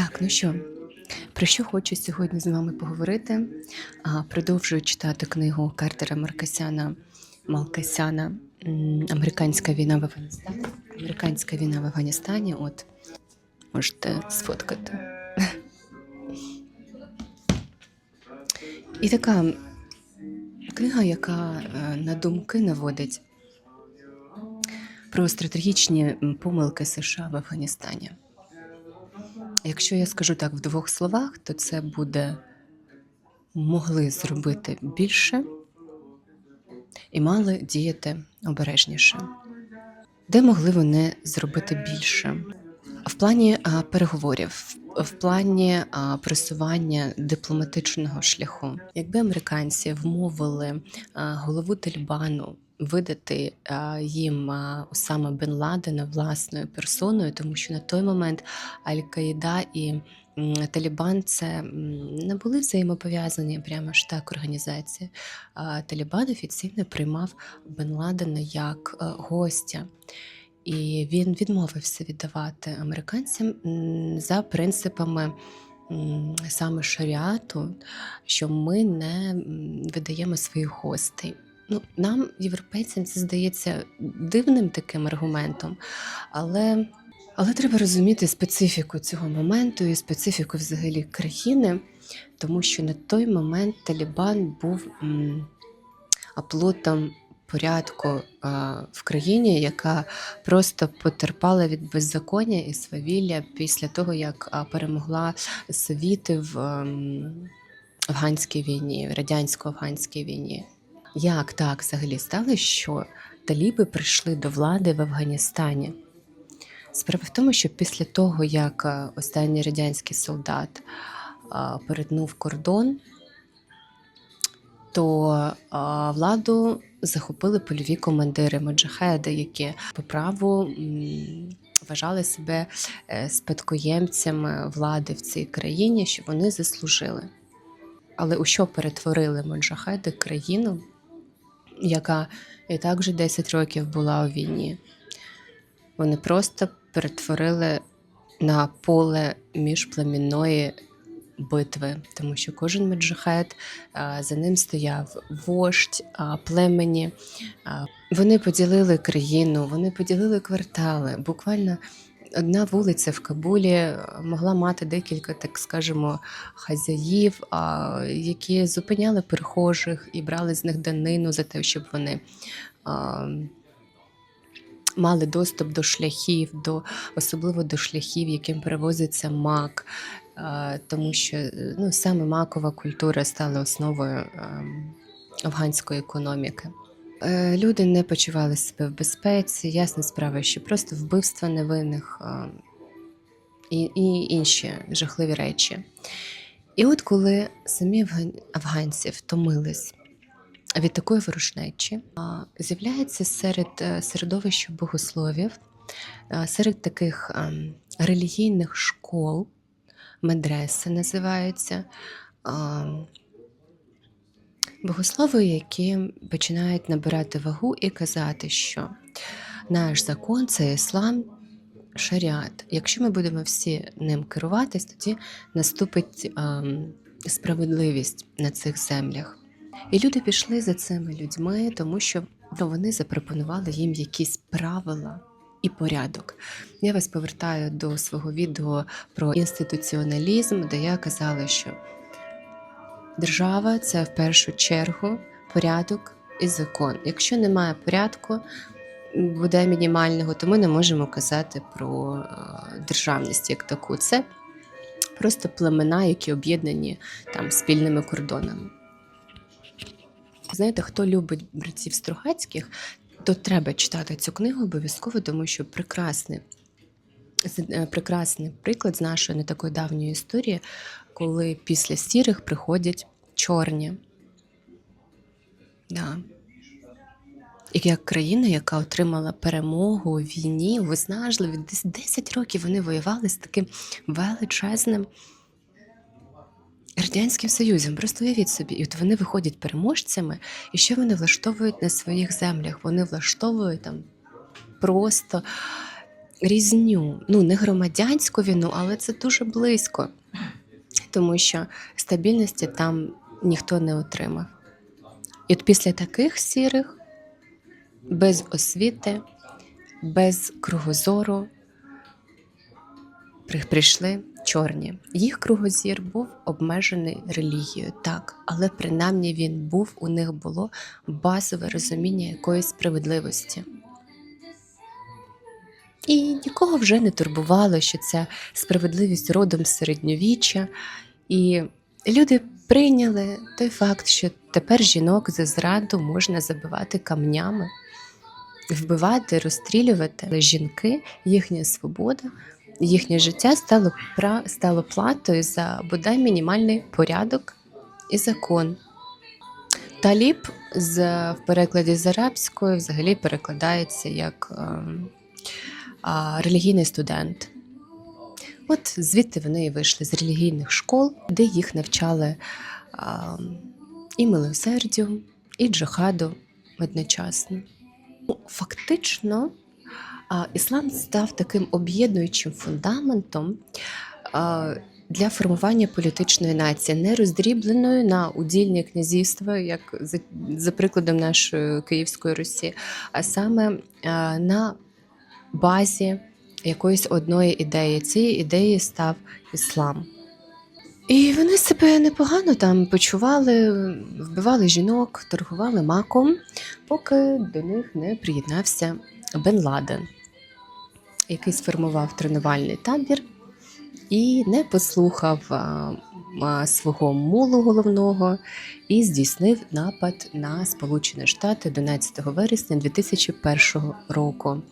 Так, ну що, про що хочу сьогодні з вами поговорити? А, Продовжую читати книгу Картера Маркасяна Малкасяна Американська війна в Афганістані. Американська війна в Афганістані. От можете сфоткати. І така книга, яка е, на думки наводить про стратегічні помилки США в Афганістані. Якщо я скажу так в двох словах, то це буде могли зробити більше і мали діяти обережніше. Де могли вони зробити більше? В плані а, переговорів, в плані а, просування дипломатичного шляху, якби американці вмовили а, голову Талібану видати їм а, Усама Бен Ладена власною персоною, тому що на той момент Аль-Каїда і Талібан це не були взаємопов'язані прямо ж так організації. Талібан офіційно приймав Бен Ладена як е, гостя. І він відмовився віддавати американцям за принципами саме шаріату, що ми не видаємо своїх гостей. Ну, нам, європейцям, це здається дивним таким аргументом, але, але треба розуміти специфіку цього моменту і специфіку взагалі країни, тому що на той момент Талібан був м, оплотом порядку а, в країні, яка просто потерпала від беззаконня і свавілля після того, як а, перемогла совіти в ем, афганській війні, радянсько-афганській війні. Як так взагалі сталося, що таліби прийшли до влади в Афганістані? Справа в тому, що після того, як останній радянський солдат а, перетнув кордон, то владу захопили польові командири Моджахеди, які по праву вважали себе е, спадкоємцями влади в цій країні, що вони заслужили. Але у що перетворили Моджахеди країну, яка і так вже 10 років була у війні? Вони просто перетворили на поле міжплемінної битви, тому що кожен меджахет а, за ним стояв вождь племені. Вони поділили країну, вони поділили квартали. Буквально одна вулиця в Кабулі могла мати декілька, так скажемо, хазяїв, які зупиняли перехожих і брали з них данину за те, щоб вони. Мали доступ до шляхів, до особливо до шляхів, яким перевозиться мак, е, тому що е, ну, саме макова культура стала основою ем, афганської економіки. Е, Люди не почували себе в безпеці, ясна справа, що просто вбивства невинних е, і, і інші жахливі речі. І от коли самі афган- афганці втомились від такої ворушнечі, з'являється серед е, середовища богословів, е, серед таких релігійних школ, медреси називаються. Богослови, які починають набирати вагу і казати, що наш закон це іслам, шаріат. Якщо ми будемо всі ним керуватись, тоді наступить ем, справедливість на цих землях. І люди пішли за цими людьми, тому що вони запропонували їм якісь правила і порядок. Я вас повертаю до свого відео про інституціоналізм, де я казала, що держава це в першу чергу порядок і закон. Якщо немає порядку, буде мінімального, то ми не можемо казати про е, державність як таку. Це просто племена, які об'єднані там спільними кордонами. Знаєте, хто любить братів Стругацьких, то треба читати цю книгу обов'язково, тому що прекрасний, е, прекрасний приклад з нашої не такої давньої історії, коли після сірих приходять чорні. Да. І як країна, яка отримала перемогу у війні, виснажливі, десь 10 років вони воювали з таким величезним Радянським Союзом. Просто уявіть собі, і от вони виходять переможцями, і що вони влаштовують на своїх землях? Вони влаштовують там просто різню. Ну, не громадянську війну, але це дуже близько, тому що стабільності там ніхто не отримав. І от після таких сірих, без освіти, без кругозору, прийшли чорні. Їх кругозір був обмежений релігією, так, але принаймні він був, у них було базове розуміння якоїсь справедливості. І нікого вже не турбувало, що ця справедливість родом з середньовіччя. І люди прийняли той факт, що тепер жінок за зраду можна забивати камнями, вбивати, розстрілювати. Але жінки, їхня свобода, їхнє життя стало, стало платою за бодай мінімальний порядок і закон. Таліб з, в перекладі з арабської взагалі перекладається як ем, а, релігійний студент. От звідти вони вийшли з релігійних школ, де їх навчали а, і милосердю, і джихаду одночасно. Ну, Фактично, а, іслам став таким об'єднуючим фундаментом а, для формування політичної нації, не роздрібленої на удільні князівства, як за, за прикладом нашої Київської Русі, а саме а, на базі якоїсь одної ідеї. Цією ідеєю став іслам. І вони себе непогано там почували, вбивали жінок, торгували маком, поки до них не приєднався Бен Ладен, який сформував тренувальний табір і не послухав свого мулу головного і здійснив напад на Сполучені Штати 11 вересня 2001 року.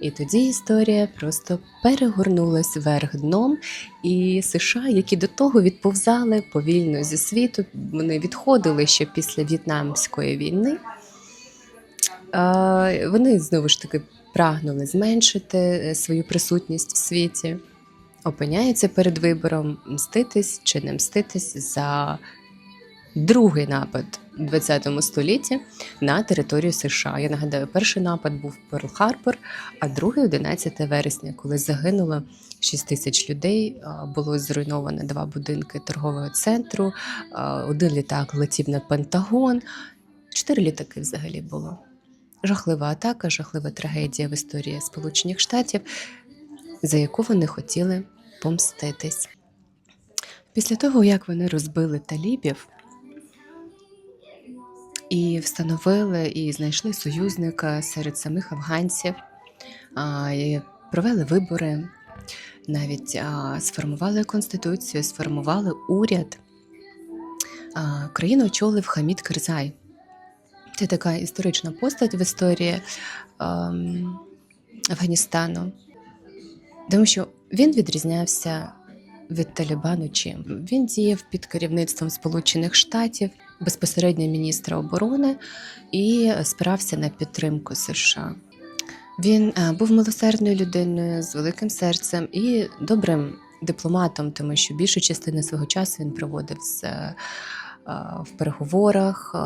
І тоді історія просто перегорнулась вверх дном, і США, які до того відповзали повільно зі світу, вони відходили ще після В'єтнамської війни. Вони знову ж таки прагнули зменшити е, свою присутність в світі, опиняються перед вибором мститись чи не мститись за другий напад у ХХ столітті на територію США. Я нагадаю, перший напад був Перл-Харбор, а другий 11 вересня, коли загинуло 6 тисяч людей. Було зруйновано два будинки торгового центру, один літак летів на Пентагон. Чотири літаки взагалі було. Жахлива атака, жахлива трагедія в історії Сполучених Штатів, за яку вони хотіли помститись. Після того, як вони розбили талібів, і встановили і знайшли союзника серед самих афганців, і провели вибори, навіть сформували конституцію, сформували уряд. Країну очолив Хамід Карзай. Це така історична постать в історії ем, Афганістану, тому що він відрізнявся від Талібану чим. Він діяв під керівництвом Сполучених Штатів, безпосередньо міністра оборони і спирався на підтримку США. Він е, був милосердною людиною з великим серцем і добрим дипломатом, тому що більшу частину свого часу він проводив з, е, в переговорах, е,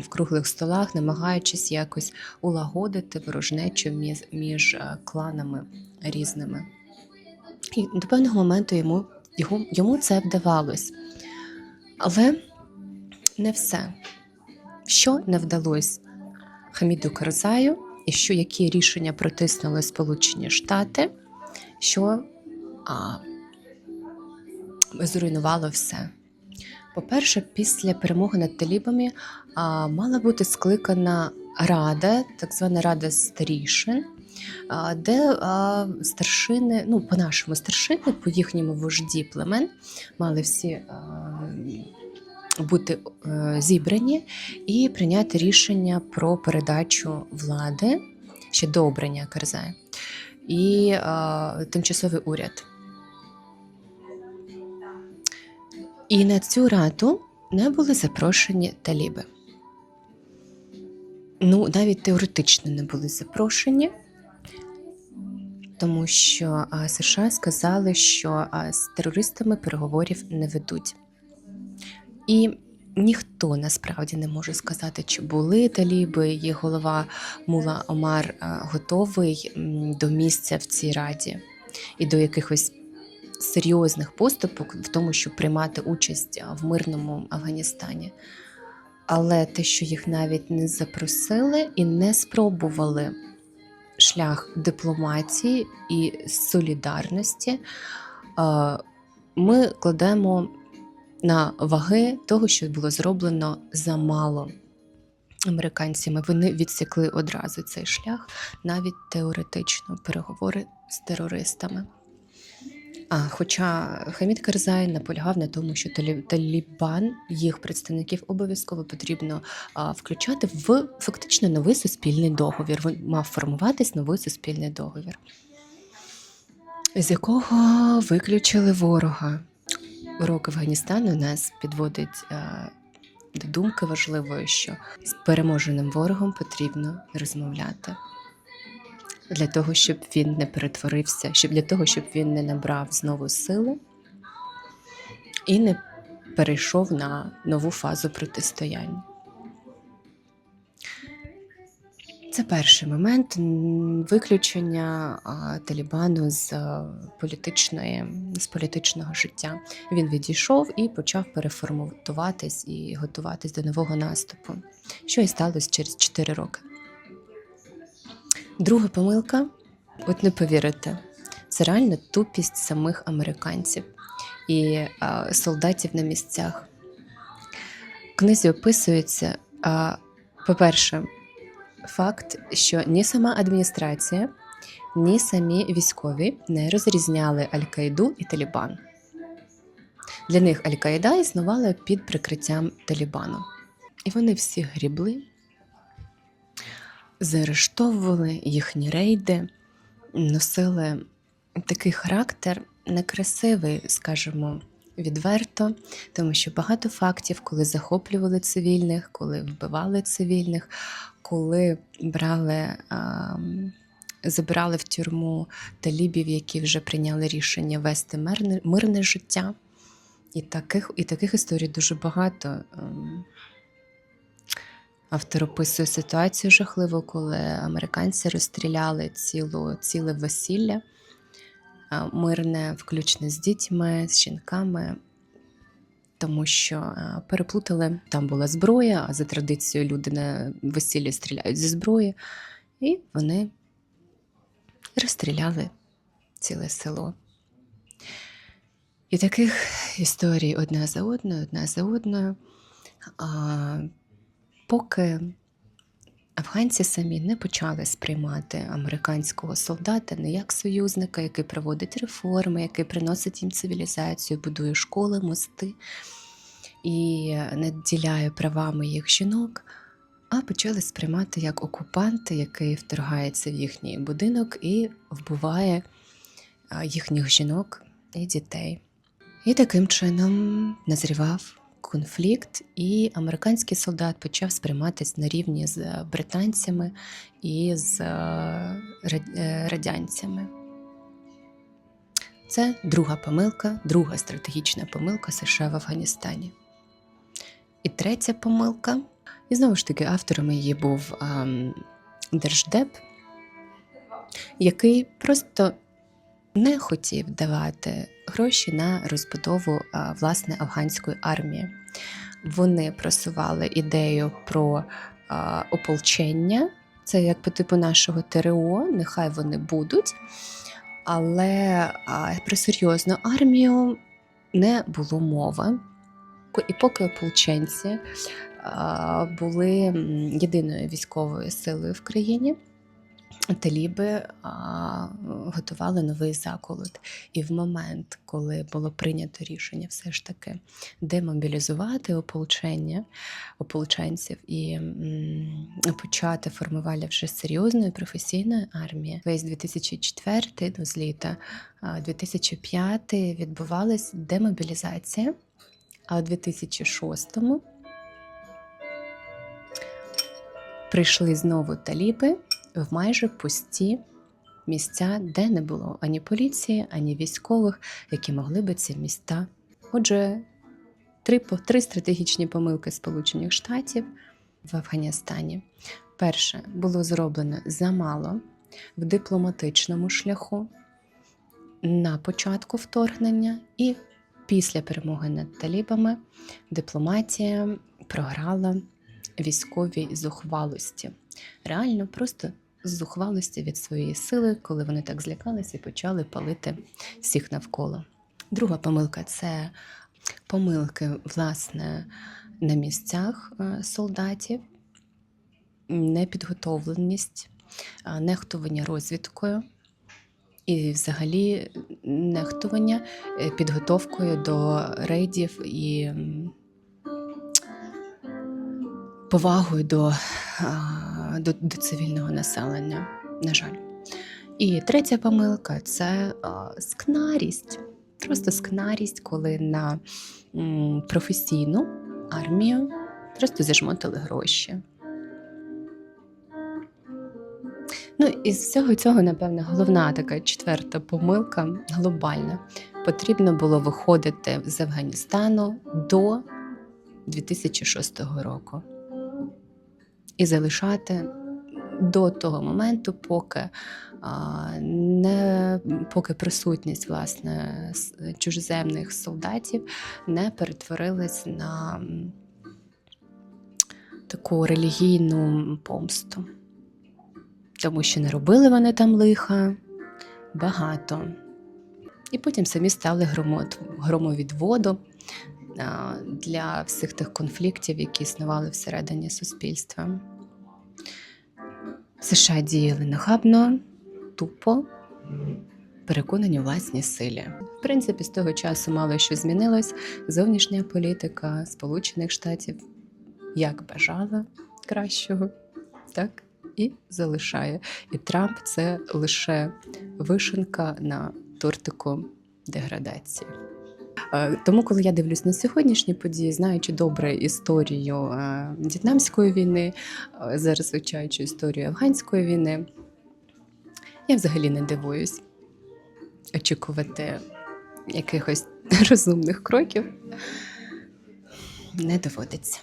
в круглих столах, намагаючись якось улагодити ворожнечу між, між кланами різними. І до певного моменту йому, його, йому це вдавалось. Але не все. Що не вдалося Хаміду Карзаю, і що які рішення протиснули Сполучені Штати, що а, зруйнувало все. По-перше, після перемоги над талібами а, мала бути скликана рада, так звана рада старішин, де а, старшини, ну, по-нашому старшини, по їхньому вожді племен, мали всі а, бути е, зібрані і прийняти рішення про передачу влади ще до обрання Карзая і а, тимчасовий уряд. І на цю раду не були запрошені таліби. Ну, навіть теоретично не були запрошені, тому що США сказали, що з терористами переговорів не ведуть. І ніхто насправді не може сказати, чи були таліби, їх голова Мула Омар е, готовий до місця в цій раді і до якихось серйозних поступок в тому, щоб приймати участь в мирному Афганістані. Але те, що їх навіть не запросили і не спробували шлях дипломатії і солідарності, е, ми кладемо на ваги того, що було зроблено замало американцями. Вони відсікли одразу цей шлях, навіть теоретично переговори з терористами. А, хоча Хамід Карзай наполягав на тому, що Талі- Талібан, їх представників обов'язково потрібно а, включати в фактично новий суспільний договір. Він мав формуватись новий суспільний договір, з якого виключили ворога. Урок Афганістану нас підводить е, до думки важливої, що з переможеним ворогом потрібно розмовляти для того, щоб він не перетворився, щоб для того, щоб він не набрав знову сили і не перейшов на нову фазу протистояння. Це перший момент виключення Талібану з політичної з політичного життя. Він відійшов і почав переформатуватись і готуватись до нового наступу, що і сталося через 4 роки. Друга помилка, от не повірите, це реально тупість самих американців і солдатів на місцях. В книзі описується, по-перше, факт, що ні сама адміністрація, ні самі військові не розрізняли Аль-Каїду і Талібан. Для них Аль-Каїда існувала під прикриттям Талібану. І вони всі грібли, заарештовували їхні рейди, носили такий характер некрасивий, скажімо, відверто, тому що багато фактів, коли захоплювали цивільних, коли вбивали цивільних, коли брали. Забирали в тюрму талібів, які вже прийняли рішення вести мирне, мирне життя. І таких, і таких історій дуже багато. Ем, Автор описує ситуацію жахливу, коли американці розстріляли цілу, ціле весілля мирне, включно з дітьми, з жінками, тому що переплутали, там була зброя, а за традицією люди на весіллі стріляють зі зброї, і вони розстріляли ціле село. І таких історій одна за одною, одна за одною. А, поки афганці самі не почали сприймати американського солдата не як союзника, який проводить реформи, який приносить їм цивілізацію, будує школи, мости і наділяє правами їх жінок, а почали сприймати як окупанта, який вторгається в їхній будинок і вбиває їхніх жінок і дітей. І таким чином назрівав конфлікт, і американський солдат почав сприйматись на рівні з британцями і з е, е, радянцями. Це друга помилка, друга стратегічна помилка США в Афганістані. І третя помилка, і знову ж таки, автором її був ем, Держдеп, який просто не хотів давати гроші на розбудову а, власне афганської армії. Вони просували ідею про а, ополчення, це як по типу нашого ТРО, нехай вони будуть. Але а, про серйозну армію не було мови. І поки ополченці а, були єдиною військовою силою в країні, таліби а, готували новий заколот. І в момент, коли було прийнято рішення все ж таки демобілізувати ополчення ополченців і м, почати формування вже серйозної професійної армії, весь 2004, ну, з літа а, 2005 відбувалась демобілізація, а у 2006 прийшли знову таліби в майже пусті місця, де не було ані поліції, ані військових, які могли би ці міста. Отже, три, три стратегічні помилки Сполучених Штатів в Афганістані. Перше було зроблено замало в дипломатичному шляху на початку вторгнення, і після перемоги над талібами дипломатія програла військовій зухвалості. Реально, просто зухвалості від своєї сили, коли вони так злякалися і почали палити всіх навколо. Друга помилка це помилки, власне, на місцях е, солдатів, непідготовленість, е, нехтування розвідкою і, взагалі, нехтування е, підготовкою до рейдів і повагою до, до, до цивільного населення, на жаль. І третя помилка це скнарість. Просто скнарість, коли на професійну армію просто зажмотили гроші. Ну, із всього цього, напевно, головна така четверта помилка глобальна. Потрібно було виходити з Афганістану до 2006 року і залишати до того моменту, поки, не, поки присутність власне чужоземних солдатів не перетворилась на таку релігійну помсту. Тому що не робили вони там лиха багато. І потім самі стали громовідводом для всіх тих конфліктів, які існували всередині суспільства. США діяли нахабно, тупо, переконані у власній силі. В принципі, з того часу мало що змінилось. Зовнішня політика Сполучених Штатів як бажала кращого, так і залишає. І Трамп це лише вишенка на тортику деградації. Е, Тому, коли я дивлюсь на сьогоднішні події, знаючи добре історію е, В'єтнамської війни, е, зараз вивчаючи історію афганської війни, я взагалі не дивуюсь очікувати якихось розумних кроків не доводиться.